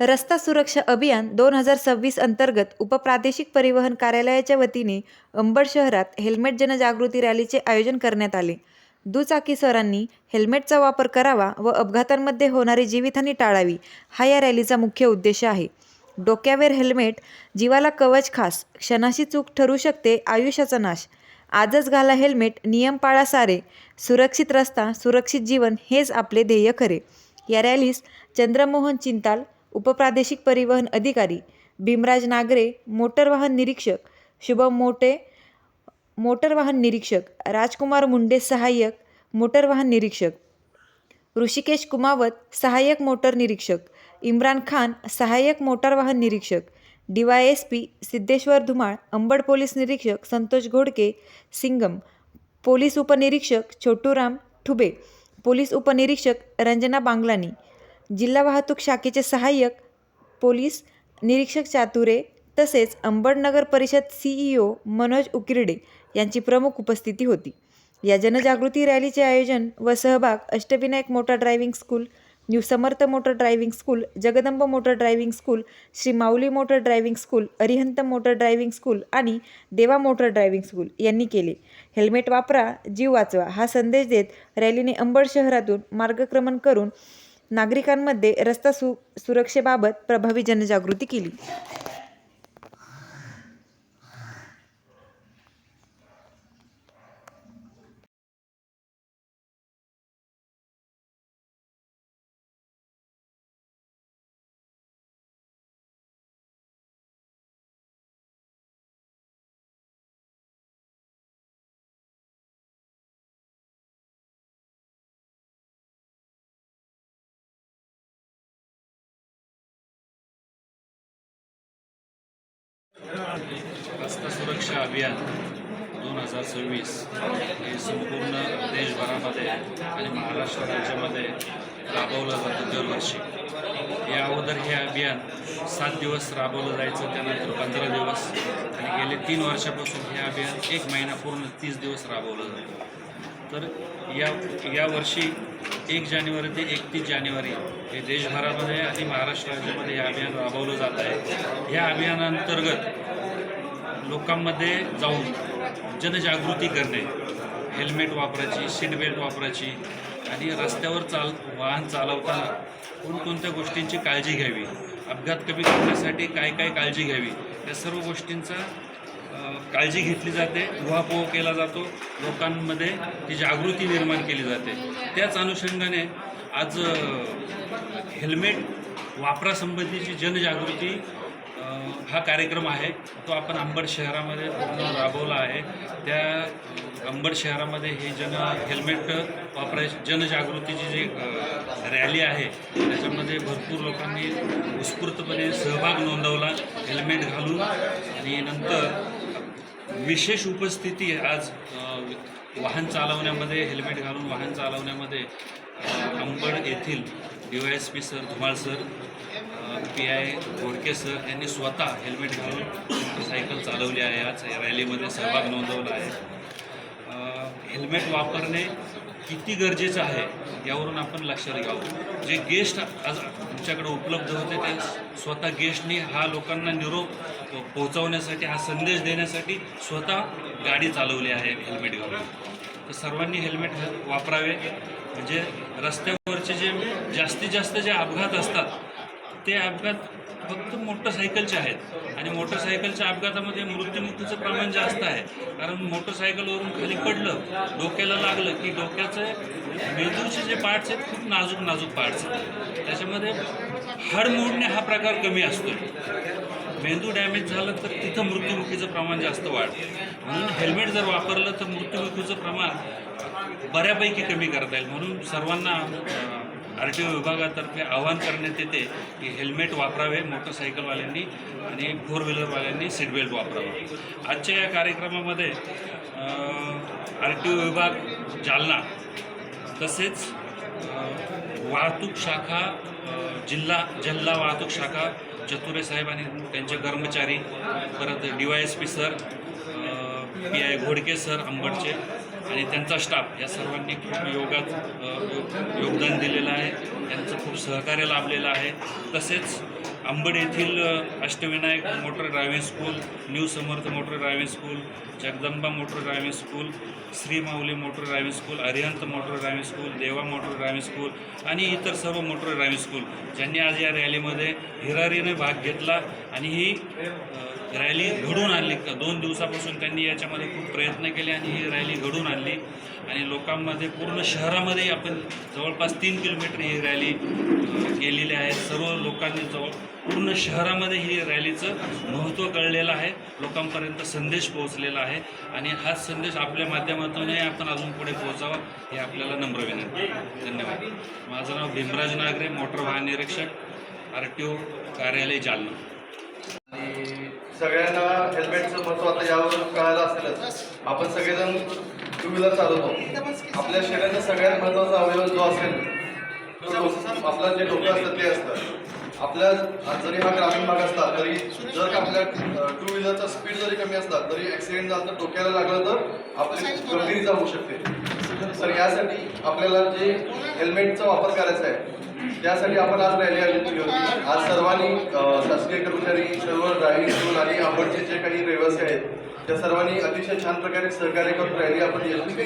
रस्ता सुरक्षा अभियान दोन हजार सव्वीस अंतर्गत उपप्रादेशिक परिवहन कार्यालयाच्या वतीने अंबड शहरात हेल्मेट जनजागृती रॅलीचे आयोजन करण्यात आले. दुचाकीस्वारांनी हेल्मेटचा वापर करावा व अपघातांमध्ये होणारी जीवितहानी टाळावी हा या रॅलीचा मुख्य उद्देश आहे. डोक्यावर हेल्मेट जीवाला कवच खास क्षणाशी चूक ठरू शकते आयुष्याचा नाश आजच घाला हेल्मेट नियम पाळा सारे सुरक्षित रस्ता सुरक्षित जीवन हेच आपले ध्येय खरे. या रॅलीस चंद्रमोहन चिंताल उपप्रादेशिक परिवहन अधिकारी भीमराज नागरे मोटर वाहन निरीक्षक शुभम मोटे मोटर वाहन निरीक्षक राजकुमार मुंडे सहाय्यक मोटर वाहन निरीक्षक ऋषिकेश कुमावत सहाय्यक मोटर निरीक्षक इम्रान खान सहाय्यक मोटार वाहन निरीक्षक D Y S P Siddheshwar Dhumal Ambad police निरीक्षक संतोष घोडके सिंगम पोलीस उपनिरीक्षक छोटूराम ठुबे पोलीस उपनिरीक्षक रंजना बांगलानी जिल्हा वाहतूक शाखेचे सहाय्यक पोलीस निरीक्षक चातुरे तसेच अंबड नगर परिषद सीईओ मनोज उकिरडे यांची प्रमुख उपस्थिती होती. या जनजागृती रॅलीचे आयोजन व सहभाग Ashtavinayak motor driving school new Samarth motor driving school Jagdamb motor driving school Shri Mauli motor driving school Arihant motor driving school आणि देवा मोटर ड्रायव्हिंग स्कूल यांनी केले. हेल्मेट वापरा जीव वाचवा हा संदेश देत रॅलीने अंबड शहरातून मार्गक्रमण करून नागरिकांमध्ये रस्ता सु सुरक्षेबाबत प्रभावी जनजागृती केली. रस्ता सुरक्षा अभियान दोन हजार सव्वीस हे संपूर्ण देशभरामध्ये आणि महाराष्ट्र राज्यामध्ये राबवलं जातं दरवर्षी. या अगोदर हे अभियान सात दिवस राबवलं जायचं त्यानंतर पंधरा दिवस. आणि गेले तीन वर्षापासून हे अभियान एक महिना पूर्ण तीस दिवस राबवलं जातं. तर या या वर्षी एक जानेवारी ते एकतीस जानेवारी हे देशभरामध्ये आणि महाराष्ट्र राज्यामध्ये हे अभियान राबवलं जात आहे. या अभियानांतर्गत लोकांमध्ये जाऊन जनजागृती करणे हेल्मेट वापरायची सीट बेल्ट वापरायची आणि रस्त्यावर चाल वाहन चालवताना कोणकोणत्या गोष्टींची काळजी घ्यावी अपघात कमी करण्यासाठी काय काय काळजी घ्यावी या सर्व गोष्टींचा काळजी घेतली जाते उहापोह केला जातो लोकांमध्ये ती जागृती निर्माण केली जाते. त्याच अनुषंगाने आज हेल्मेट वापरासंबंधीची जनजागृती हा कार्यक्रम आहे. तो आपण अंबड शहरामध्ये पूर्ण राबवला आहे. त्या अंबड शहरामध्ये हे जन हेल्मेट वापरायची जनजागृतीची जी रॅली आहे त्याच्यामध्ये भरपूर लोकांनी उत्स्फूर्तपणे सहभाग नोंदवला हेल्मेट घालून. आणि नंतर विशेष उपस्थिती आज वाहन चालवण्यामध्ये हेल्मेट घालून वाहन चालवण्यामध्ये अंबड येथील D Y S P sir Dhumal sir P I Ghodke sir यांनी स्वतः हेल्मेट घालून सायकल चालवली आहे. आज या रॅलीमध्ये सहभाग नोंदवला आहे. हेल्मेट वापरणे किती गरजेचं आहे यावरून आपण लक्षात घ्यावं जे गेस्ट आज आमच्याकडे उपलब्ध होते ते स्वतः गेस्टनी हा लोकांना निरोप पोहोचवण्यासाठी हा संदेश देण्यासाठी स्वतः गाडी चालवली आहे हेल्मेट घालून. तर सर्वांनी हेल्मेट वापरावे. म्हणजे रस्त्यावरचे जे जास्तीत जास्त जे अपघात असतात ते अपघात फक्त मोटरसायकलचे आहेत. आणि मोटरसायकलच्या अपघातामध्ये मृत्युमुखीचं प्रमाण जास्त आहे. कारण मोटरसायकलवरून खाली पडलं डोक्याला लागलं की डोक्याचे मेंदूचे जे पार्ट्स आहेत खूप नाजूक नाजूक पार्ट्स आहेत. त्याच्यामध्ये हाड मोडणे हा प्रकार कमी असतो मेंदू डॅमेज झालं तर तिथं मृत्युमुखीचं प्रमाण जास्त वाढतं. म्हणून हेल्मेट जर वापरलं तर मृत्युमुखीचं प्रमाण बऱ्यापैकी कमी करता येईल. म्हणून सर्वांना आर टी ओ विभागातर्फे आवाहन करण्यात येते की हेल्मेट वापरावे मोटरसायकलवाल्यांनी आणि फोर व्हीलरवाल्यांनी सीटबेल्ट वापरावा. आजच्या या कार्यक्रमामध्ये आर टी ओ विभाग जालना तसेच वाहतूक शाखा जिल्हा जिल्हा वाहतूक शाखा चतुरे साहेब आणि त्यांचे कर्मचारी परत D Y S P sir P I Ghodke sir अंबडचे आणि त्यांचा स्टाफ या सर्वांनी खूप योगात योगदान दिलेलं आहे. त्यांचं खूप सहकार्य लाभलेलं आहे. तसेच अंबड येथील Ashtavinayak motor driving school new Samarth motor driving school Jagdamba motor driving school Shri Mauli motor driving school Arihant motor driving school Deva motor driving school आणि इतर सर्व मोटर ड्रायव्हिंग स्कूल ज्यांनी आज या रॅलीमध्ये हिरारीने भाग घेतला आणि ही रॅली घडून आणली. दोन दिवसापासून त्यांनी याच्यामध्ये खूप प्रयत्न केले आणि ही रॅली घडून आणली. आणि लोकांमध्ये पूर्ण शहरामध्ये आपण जवळपास तीन किलोमीटर ही रॅली केलेली आहे. सर्व लोकांनी जवळ पूर्ण शहरामध्ये ही रॅलीचं महत्त्व कळलेलं आहे. लोकांपर्यंत संदेश पोहोचलेला आहे. आणि हाच संदेश आपल्या माध्यमातूनही आपण अजून पुढे पोहोचावा हे आपल्याला नम्र विनंती धन्यवाद. माझं नाव भीमराज नागरे मोटर वाहन निरीक्षक आर टी ओ कार्यालय जालना. आणि सगळ्यांना हेल्मेटचं महत्त्व आता यावर कळायला असेलच. आपण सगळेजण टू व्हीलर चालवतो. आपल्या शरीराचा सगळ्यात महत्त्वाचा अवयव जो असेल तो आपला जे डोकं असतं ते असतं. आपल्या जरी हा ग्रामीण भाग असला तरी जर का आपल्या टू व्हीलरचा स्पीड जरी कमी असला तरी ॲक्सिडेंट झाला तर डोक्याला लागलं तर आपली गंभीर जाऊ होऊ शकते. तर यासाठी आपल्याला जे हेल्मेटचा वापर करायचा आहे त्यासाठी आपण आज रॅली आली होती. आज सर्वांनी अ, शासकीय कर्मचारी सर्व ड्रायव्हिंग स्कूल आणि आवडचे जे काही रहिवासी आहेत त्या सर्वांनी अतिशय छान प्रकारे सहकार्य करून रॅली आपण यशस्वी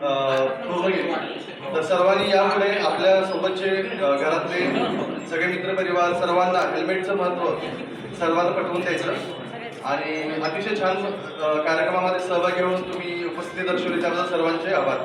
पूर्ण केली तर सर्वांनी यापुढे आपल्या सोबतचे घरातले सगळे मित्रपरिवार सर्वांना हेल्मेटचं महत्त्व सर्वांना पटवून द्यायचं. आणि अतिशय छान कार्यक्रमामध्ये सहभागी होऊन तुम्ही उपस्थिती दर्शवली त्याबद्दल सर्वांचे आभार.